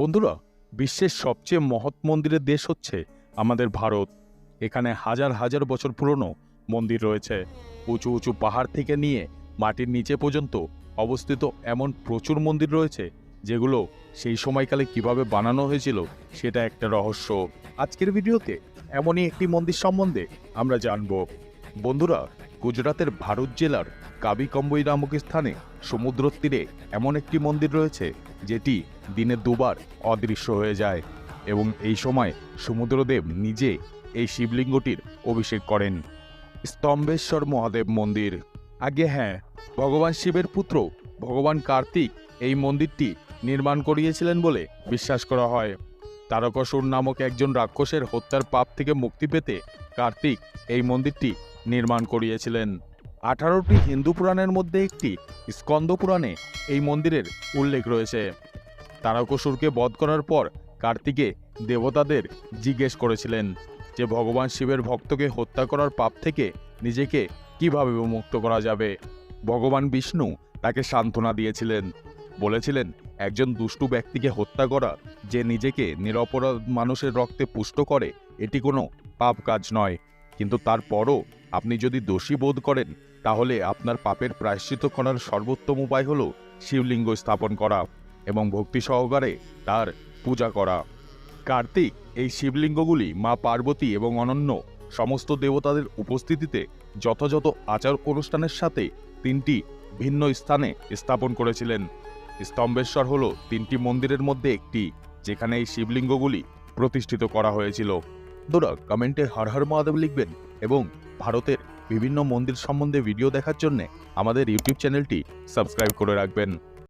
বন্ধুরা, বিশ্বের সবচেয়ে মহৎ মন্দিরের দেশ হচ্ছে আমাদের ভারত। এখানে হাজার হাজার বছর পুরনো মন্দির রয়েছে। উঁচু উঁচু পাহাড় থেকে নিয়ে মাটির নিচে পর্যন্ত অবস্থিত এমন প্রচুর মন্দির রয়েছে, যেগুলো সেই সময়কালে কীভাবে বানানো হয়েছিল সেটা একটা রহস্য। আজকের ভিডিওতে এমনই একটি মন্দির সম্বন্ধে আমরা জানব। বন্ধুরা গুজরাতের ভারত জেলার কাবিকম্বই নামক স্থানে সমুদ্র তীরে এমন একটি মন্দির রয়েছে, যেটি দিনে দুবার অদৃশ্য হয়ে যায় এবং এই সময় সমুদ্রদেব নিজে এই শিবলিঙ্গটির অভিষেক করেন। স্তম্ভেশ্বর মহাদেব মন্দির। আগে হ্যাঁ ভগবান শিবের পুত্র ভগবান কার্তিক এই মন্দিরটি নির্মাণ করিয়েছিলেন বলে বিশ্বাস করা হয়। তারকাসুর নামক একজন রাক্ষসের হত্যার পাপ থেকে মুক্তি পেতে কার্তিক এই মন্দিরটি নির্মাণ করিয়েছিলেন। আঠারোটি হিন্দু পুরাণের মধ্যে একটি, স্কন্দ পুরাণে এই মন্দিরের উল্লেখ রয়েছে। তারকাসুরকে বধ করার পর কার্তিকে দেবতাদের জিজ্ঞেস করেছিলেন যে, ভগবান শিবের ভক্তকে হত্যা করার পাপ থেকে নিজেকে কীভাবে মুক্ত করা যাবে? ভগবান বিষ্ণু তাকে সান্ত্বনা দিয়েছিলেন। বলেছিলেন, একজন দুষ্টু ব্যক্তিকে হত্যা করা যে নিজেকে নিরপরাধ মানুষের রক্তে পুষ্ট করে, এটি কোনো পাপ কাজ নয়। কিন্তু তারপরও আপনি যদি দোষী বোধ করেন, তাহলে আপনার পাপের প্রায়শ্চিত করার সর্বোত্তম উপায় হল শিবলিঙ্গ স্থাপন করা এবং ভক্তি সহকারে তার পূজা করা। কার্তিক, এই শিবলিঙ্গগুলি মা পার্বতী এবং অনন্য সমস্ত দেবতাদের উপস্থিতিতে যথাযথ আচার অনুষ্ঠানের সাথে তিনটি ভিন্ন স্থানে স্থাপন করেছিলেন। স্তম্ভেশ্বর হল তিনটি মন্দিরের মধ্যে একটি, যেখানে এই শিবলিঙ্গগুলি প্রতিষ্ঠিত করা হয়েছিল। দোরা কমেন্টে হর হর মহাদেব লিখবেন এবং ভারতের বিভিন্ন মন্দির সম্বন্ধে ভিডিও দেখার জন্য আমাদের ইউটিউব চ্যানেলটি সাবস্ক্রাইব করে রাখবেন।